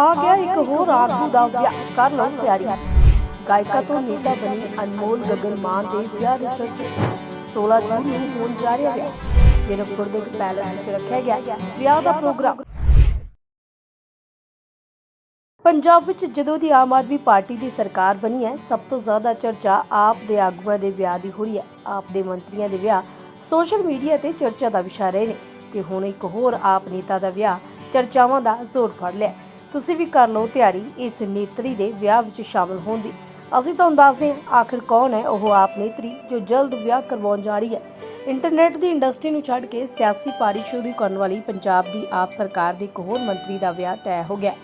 ਆ ਗਿਆ ਇੱਕ ਹੋਰ ਆਗੂ ਦਾ ਵਿਆਹ। ਕਰ ਲਓ ਤਿਆਰੀ। ਗਾਇਕਾ ਤੋਂ ਨੇਤਾ ਬਣੀ ਅਨਮੋਲ ਗਗਨ ਮਾਨ ਦੇ ਵਿਆਹ ਦੀ ਚਰਚਾ। 16 ਜੂਨ ਨੂੰ ਹੋਣ ਜਾ ਰਿਹਾ ਵਿਆਹ ਜ਼ੀਰਕਪੁਰ ਦੇ ਇੱਕ ਪੈਲਸ ਵਿੱਚ ਰੱਖਿਆ ਗਿਆ ਵਿਆਹ ਦਾ ਪ੍ਰੋਗਰਾਮ। ਪੰਜਾਬ ਵਿੱਚ ਜਦੋਂ ਦੀ ਆਮ ਆਦਮੀ ਪਾਰਟੀ ਦੀ ਸਰਕਾਰ ਬਣੀ ਹੈ, ਸਭ ਤੋਂ ਜ਼ਿਆਦਾ ਚਰਚਾ ਆਪ ਦੇ ਆਗੂਆਂ ਦੇ ਵਿਆਹ ਦੀ ਹੋ ਰਹੀ ਹੈ। ਆਪ ਦੇ ਮੰਤਰੀਆਂ ਦੇ ਵਿਆਹ ਸੋਸ਼ਲ ਮੀਡੀਆ ਤੇ ਚਰਚਾ ਦਾ ਵਿਸ਼ਾ ਰਹੇ ਨੇ। ਤੇ ਹੁਣ ਇੱਕ ਹੋਰ ਆਪ ਨੇਤਾ ਦਾ ਵਿਆਹ, ਚਰਚਾਵਾਂ ਦਾ ਜ਼ੋਰ ਫੜ ਲਿਆ ਤੁਸੀਂ ਵੀ ਕਰ ਲਓ ਤਿਆਰੀ, ਇਸ ਨੇਤਰੀ ਦੇ ਵਿਆਹ ਵਿੱਚ ਸ਼ਾਮਲ ਹੋਣ ਦੀ। ਅਸੀਂ ਤੁਹਾਨੂੰ ਦੱਸਦੇ ਹਾਂ ਆਖਿਰ ਕੌਣ ਹੈ ਉਹ ਆਪ ਨੇਤਰੀ ਜੋ ਜਲਦ ਵਿਆਹ ਕਰਵਾਉਣ ਜਾ ਰਹੀ ਹੈ। ਇੰਟਰਨੈਟ ਦੀ ਇੰਡਸਟਰੀ ਨੂੰ ਛੱਡ ਕੇ ਸਿਆਸੀ ਪਾਰੀ ਸ਼ੁਰੂ ਕਰਨ ਵਾਲੀ ਪੰਜਾਬ ਦੀ ਆਪ ਸਰਕਾਰ ਦੇ ਇੱਕ ਹੋਰ ਮੰਤਰੀ ਦਾ ਵਿਆਹ ਤੈਅ ਹੋ ਗਿਆ।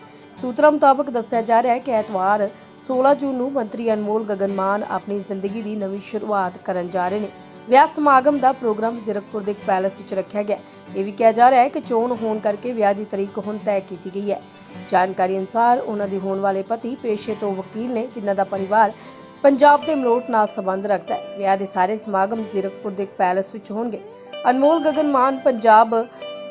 ਸੂਤਰਾਂ ਮੁਤਾਬਕ ਦੱਸਿਆ ਜਾ ਰਿਹਾ ਹੈ ਕਿ ਐਤਵਾਰ 16 ਜੂਨ ਨੂੰ ਮੰਤਰੀ ਅਨਮੋਲ ਗਗਨ ਮਾਨ ਆਪਣੀ ਜ਼ਿੰਦਗੀ ਦੀ ਨਵੀਂ ਸ਼ੁਰੂਆਤ ਕਰਨ ਜਾ ਰਹੇ ਨੇ। ਵਿਆਹ ਸਮਾਗਮ ਦਾ ਪ੍ਰੋਗਰਾਮ ਜ਼ੀਰਕਪੁਰ ਦੇ ਇੱਕ ਪੈਲਸ ਵਿੱਚ ਰੱਖਿਆ ਗਿਆ। ਇਹ ਵੀ ਕਿਹਾ ਜਾ ਰਿਹਾ ਹੈ ਕਿ ਚੋਣ ਹੋਣ ਕਰਕੇ ਵਿਆਹ ਦੀ ਤਰੀਕ ਹੁਣ ਤੈਅ ਕੀਤੀ ਗਈ ਹੈ। ਜਾਣਕਾਰੀ ਅਨੁਸਾਰ ਉਹਨਾਂ ਦੇ ਹੋਣ ਵਾਲੇ ਪਤੀ ਪੇਸ਼ੇ ਤੋਂ ਵਕੀਲ ਨੇ, ਜਿਨ੍ਹਾਂ ਦਾ ਪਰਿਵਾਰ ਪੰਜਾਬ ਦੇ ਮਲੋਟ ਨਾਲ ਸੰਬੰਧ ਰੱਖਦਾ ਹੈ। ਵਿਆਹ ਦੇ ਸਾਰੇ ਸਮਾਗਮ ਜ਼ੀਰਕਪੁਰ ਦੇ ਇੱਕ ਪੈਲਸ ਵਿੱਚ ਹੋਣਗੇ। ਅਨਮੋਲ ਗਗਨ ਮਾਨ ਪੰਜਾਬ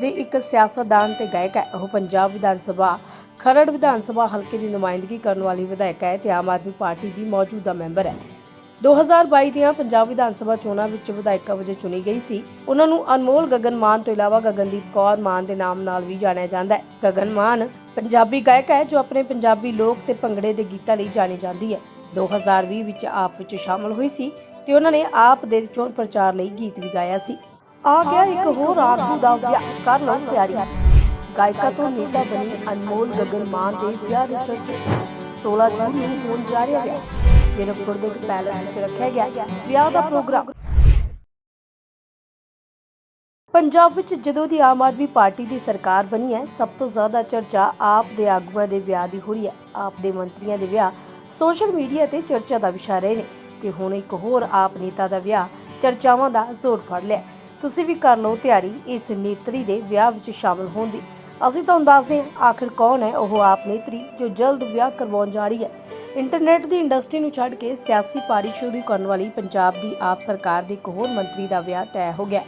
ਦੇ ਇੱਕ ਸਿਆਸਤਦਾਨ ਤੇ ਗਾਇਕ ਹੈ। ਉਹ ਪੰਜਾਬ ਵਿਧਾਨ ਸਭਾ, ਖਰੜ ਵਿਧਾਨ ਸਭਾ ਹਲਕੇ ਦੀ ਨੁਮਾਇੰਦਗੀ ਕਰਨ ਵਾਲੀ ਵਿਧਾਇਕ ਹੈ ਤੇ ਆਮ ਆਦਮੀ ਪਾਰਟੀ ਦੀ ਮੌਜੂਦਾ ਮੈਂਬਰ ਹੈ। 2022 ਦੀਆਂ ਪੰਜਾਬ ਵਿਧਾਨ ਸਭਾ ਚੋਣਾਂ ਵਿੱਚ ਵਿਧਾਇਕਾ ਵਜੋਂ ਚੁਣੀ ਗਈ ਸੀ। ਉਹਨਾਂ ਨੂੰ ਅਨਮੋਲ ਗਗਨ ਮਾਨ ਤੋਂ ਇਲਾਵਾ ਗਗਨਦੀਪ ਕੌਰ ਮਾਨ ਦੇ ਨਾਮ ਨਾਲ ਵੀ ਜਾਣਿਆ ਜਾਂਦਾ ਹੈ। ਗਗਨ ਮਾਨ ਪੰਜਾਬੀ ਗਾਇਕ ਹੈ ਜੋ ਆਪਣੇ ਪੰਜਾਬੀ ਲੋਕ ਤੇ ਭੰਗੜੇ ਦੇ ਗੀਤਾਂ ਲਈ ਜਾਣੀ ਜਾਂਦੀ ਹੈ। 2020 ਵਿੱਚ ਆਪ ਵਿੱਚ ਸ਼ਾਮਲ ਹੋਈ ਸੀ ਤੇ ਉਹਨਾਂ ਨੇ ਆਪ ਦੇ ਚੋਣ ਪ੍ਰਚਾਰ ਲਈ ਗੀਤ ਵੀ ਗਾਇਆ ਸੀ। ਆ ਗਿਆ ਇੱਕ ਹੋਰ ਆਗੂ ਦਾ ਵਿਆਹ। ਕਰ ਲਓ ਤਿਆਰੀ। ਗਾਇਕਾ ਤੋਂ ਨੇਤਾ ਬਣੀ ਅਨਮੋਲ ਗਗਨ ਮਾਨ ਦੇ ਵਿਆਹ ਦੀ ਚਰਚਾ। 16 ਜੂਨ ਨੂੰ ਹੋਣ ਜਾ ਰਿਹਾ ਹੈ। ਜ਼ੀਰਕਪੁਰ ਦੇ ਇੱਕ ਪੈਲਸ ਵਿੱਚ ਰੱਖਿਆ ਗਿਆ ਵਿਆਹ ਦਾ ਪ੍ਰੋਗਰਾਮ। ਪੰਜਾਬ ਵਿੱਚ ਜਦੋਂ ਦੀ ਆਮ ਆਦਮੀ ਪਾਰਟੀ ਦੀ ਸਰਕਾਰ ਬਣੀ ਹੈ, ਸਭ ਤੋਂ ਜ਼ਿਆਦਾ ਚਰਚਾ ਆਪ ਦੇ ਆਗੂਆਂ ਦੇ ਵਿਆਹ ਦੀ ਹੋ ਰਹੀ ਹੈ। ਆਪ ਦੇ ਮੰਤਰੀਆਂ ਦੇ ਵਿਆਹ ਸੋਸ਼ਲ ਮੀਡੀਆ ਤੇ ਚਰਚਾ ਦਾ ਵਿਸ਼ਾ ਰਹੇ ਨੇ ਤੇ ਹੁਣ ਇੱਕ ਹੋਰ ਆਪ ਨੇਤਾ ਦਾ ਵਿਆਹ ਚਰਚਾਵਾਂ ਦਾ ਜ਼ੋਰ ਫੜ ਲਿਆ। ਤੁਸੀਂ ਵੀ ਕਰ ਲਓ ਤਿਆਰੀ, ਇਸ ਨੇਤਰੀ ਦੇ ਵਿਆਹ ਵਿੱਚ ਸ਼ਾਮਲ ਹੋਣ ਦੀ। ਅਸੀਂ ਤੁਹਾਨੂੰ ਦੱਸਦੇ ਹਾਂ ਆਖਿਰ ਕੌਣ ਹੈ, ਉਹ ਆਪ ਨੇਤਰੀ ਜੋ ਜਲਦ ਵਿਆਹ ਕਰਵਾਉਣ ਜਾ ਰਹੀ ਹੈ। ਇੰਟਰਨੈਟ ਦੀ ਇੰਡਸਟਰੀ ਨੂੰ ਛੱਡ ਕੇ ਸਿਆਸੀ ਪਾਰੀ ਸ਼ੁਰੂ ਕਰਨ ਵਾਲੀ ਪੰਜਾਬ ਦੀ ਆਪ ਸਰਕਾਰ ਦੇ ਇੱਕ ਹੋਰ ਮੰਤਰੀ ਦਾ ਵਿਆਹ ਤੈਅ ਹੋ ਗਿਆ।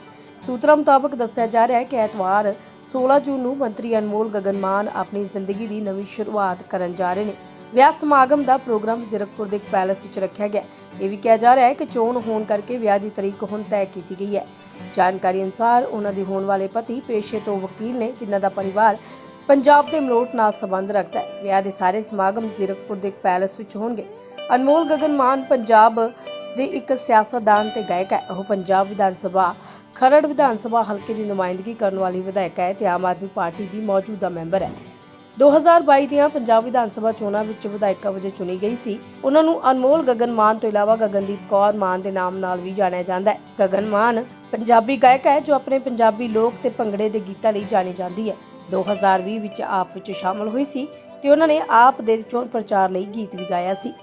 ਸੂਤਰਾਂ ਮੁਤਾਬਕ ਦੱਸਿਆ ਜਾ ਰਿਹਾ ਹੈ ਕਿ ਐਤਵਾਰ 16 ਜੂਨ ਨੂੰ ਮੰਤਰੀ ਅਨਮੋਲ ਗਗਨ ਮਾਨ ਆਪਣੀ ਜ਼ਿੰਦਗੀ ਦੀ ਨਵੀਂ ਸ਼ੁਰੂਆਤ ਕਰਨ ਜਾ ਰਹੇ ਨੇ। ਵਿਆਹ ਸਮਾਗਮ ਦਾ ਪ੍ਰੋਗਰਾਮ ਜ਼ੀਰਕਪੁਰ ਦੇ ਇੱਕ ਪੈਲਸ ਵਿੱਚ ਰੱਖਿਆ ਗਿਆ। ਇਹ ਵੀ ਕਿਹਾ ਜਾ ਰਿਹਾ ਹੈ ਕਿ ਚੋਣ ਹੋਣ ਕਰਕੇ ਵਿਆਹ ਦੀ ਤਰੀਕ ਹੁਣ ਤੈਅ ਕੀਤੀ ਗਈ ਹੈ। ਜਾਣਕਾਰੀ ਅਨੁਸਾਰ ਉਹਨਾਂ ਦੇ ਹੋਣ ਵਾਲੇ ਪਤੀ ਪੇਸ਼ੇ ਤੋਂ ਵਕੀਲ ਨੇ, ਜਿਨ੍ਹਾਂ ਦਾ ਪਰਿਵਾਰ ਪੰਜਾਬ ਦੇ ਮਲੋਟ ਨਾਲ ਸੰਬੰਧ ਰੱਖਦਾ ਹੈ। ਵਿਆਹ ਦੇ ਸਾਰੇ ਸਮਾਗਮ ਜ਼ੀਰਕਪੁਰ ਦੇ ਇੱਕ ਪੈਲਸ ਵਿੱਚ ਹੋਣਗੇ। ਅਨਮੋਲ ਗਗਨ ਮਾਨ ਪੰਜਾਬ ਦੇ ਇੱਕ ਸਿਆਸਤਦਾਨ ਤੇ ਗਾਇਕ ਹੈ। ਉਹ ਪੰਜਾਬ ਵਿਧਾਨ ਸਭਾ, ਖਰੜ ਵਿਧਾਨ ਸਭਾ ਹਲਕੇ ਦੀ ਨੁਮਾਇੰਦਗੀ ਕਰਨ ਵਾਲੀ ਵਿਧਾਇਕ ਹੈ ਤੇ ਆਮ ਆਦਮੀ ਪਾਰਟੀ ਦੀ ਮੌਜੂਦਾ ਮੈਂਬਰ ਹੈ। 2022 ਦੀਆਂ ਪੰਜਾਬ ਵਿਧਾਨ ਸਭਾ ਚੋਣਾਂ ਵਿੱਚ ਵਿਧਾਇਕਾ ਵਜੋਂ ਚੁਣੀ ਗਈ ਸੀ। ਉਹਨਾਂ ਨੂੰ ਅਨਮੋਲ ਗਗਨ ਮਾਨ ਤੋਂ ਇਲਾਵਾ ਗਗਨਦੀਪ ਕੌਰ ਮਾਨ ਦੇ ਨਾਮ ਨਾਲ ਵੀ ਜਾਣਿਆ ਜਾਂਦਾ ਹੈ। ਗਗਨ ਮਾਨ ਪੰਜਾਬੀ ਗਾਇਕ ਹੈ ਜੋ ਆਪਣੇ ਪੰਜਾਬੀ ਲੋਕ ਤੇ ਭੰਗੜੇ ਦੇ ਗੀਤਾਂ ਲਈ ਜਾਣੀ ਜਾਂਦੀ ਹੈ। 2020 ਵਿੱਚ ਆਪ ਵਿੱਚ ਸ਼ਾਮਲ ਹੋਈ ਸੀ ਤੇ ਉਹਨਾਂ ਨੇ ਆਪ ਦੇ ਚੋਣ ਪ੍ਰਚਾਰ ਲਈ ਗੀਤ ਵੀ ਗਾਇਆ ਸੀ।